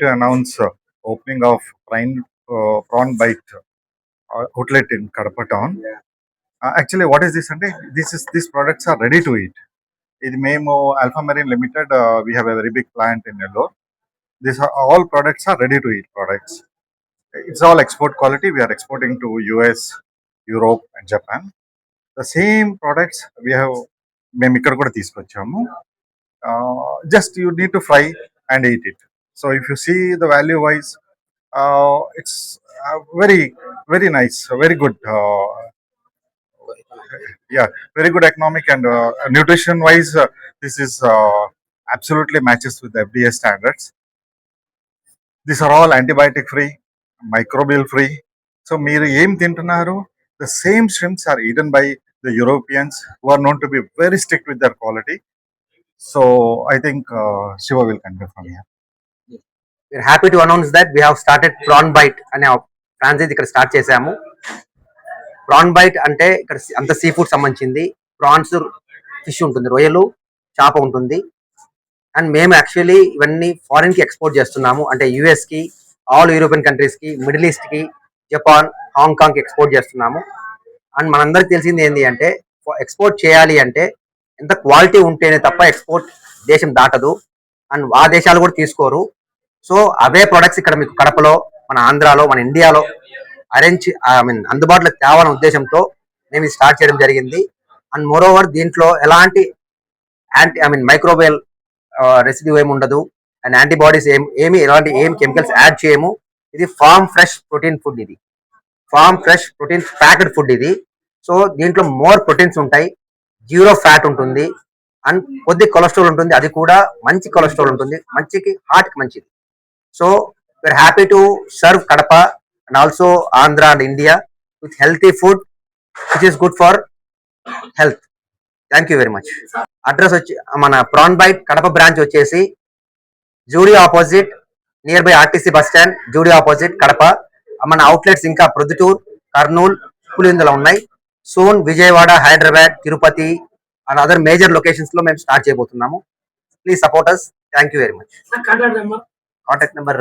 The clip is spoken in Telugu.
to announce uh, opening of prawn, uh, prawn bite uh, outlet in Kadapa town. Uh, actually, what is this? And this is these products are ready to eat. In Memo Alpha Marine Limited, uh, we have a very big plant in Nellore. These are all products are ready to eat products. It's all export quality. We are exporting to US, Europe, and Japan. The same products we have మేము ఇక్కడ కూడా తీసుకొచ్చాము just you need to fry and eat it. So if you see the value wise, uh, it's uh, very very nice, very good. Uh, yeah, very good economic and uh, nutrition wise, uh, this is uh, absolutely matches with the FDA standards. These are all antibiotic free, microbial free. So మీరు ఏం తింటున్నారు the same shrimps are eaten by the Europeans who are known to be very strict with their quality. So I think uh, Shiva will continue from here. we're happy to announce that we have started prawn అనే ఫ్రాంచైజ్ ఇక్కడ స్టార్ట్ చేశాము. ప్రాన్ బైట్ అంటే ఇక్కడ అంత సీ ఫుడ్ సంబంధించింది. ప్రాన్స్ ఫిష్ ఉంటుంది రొయ్యలు చేప ఉంటుంది. అండ్ మేము యాక్చువల్లీ ఇవన్నీ ఫారిన్కి ఎక్స్పోర్ట్ చేస్తున్నాము. అంటే యుఎస్కి ఆల్ యూరోపియన్ కంట్రీస్కి మిడిల్ ఈస్ట్కి జపాన్ హాంకాంగ్కి ఎక్స్పోర్ట్ చేస్తున్నాము. అండ్ మనందరికి తెలిసింది ఏంటి అంటే ఎక్స్పోర్ట్ చేయాలి అంటే ఎంత క్వాలిటీ ఉంటేనే తప్ప ఎక్స్పోర్ట్ దేశం దాటదు. అండ్ ఆ దేశాలు కూడా తీసుకోరు. సో అవే ప్రొడక్ట్స్ ఇక్కడ మీకు కడపలో మన ఆంధ్రాలో మన ఇండియాలో అరేంజ్ ఐ మీన్ అందుబాటులోకి తేవాలనే ఉద్దేశంతో మేము ఇది స్టార్ట్ చేయడం జరిగింది. అండ్ మోర్ ఓవర్ దీంట్లో ఎలాంటి anti I mean microwave residue ఏమి ఉండదు. అండ్ యాంటీబాడీస్ ఏం ఏమి ఎలాంటి ఏం కెమికల్స్ యాడ్ చేయము. ఇది ఫార్మ్ ఫ్రెష్ ప్రోటీన్ ఫుడ్ ఇది. Farm fresh protein packed food ఇది. సో దీంట్లో మోర్ ప్రోటీన్స్ ఉంటాయి. జీరో ఫ్యాట్ ఉంటుంది. అండ్ కొద్ది కొలెస్ట్రాల్ ఉంటుంది. అది కూడా మంచి కొలెస్ట్రాల్ ఉంటుంది. మంచికి హార్ట్కి మంచిది. So we are happy to serve Kadapa and also Andhra and India with healthy food which is good for health thank you very much address వచ్చి మన ప్రాన్ బైట్ కడప బ్రాంచ్ వచ్చేసి Zudio opposite nearby RTC bus stand Zudio opposite Kadapa మన అవుట్లెట్స్ ఇంకా ప్రొద్దుటూర్ కర్నూలు పులిందులో ఉన్నాయి. Soon Vijayawada Hyderabad Tirupati and other major లొకేషన్స్లో మేము స్టార్ట్ చేయబోతున్నాము. Please support us thank you very much contact number contact number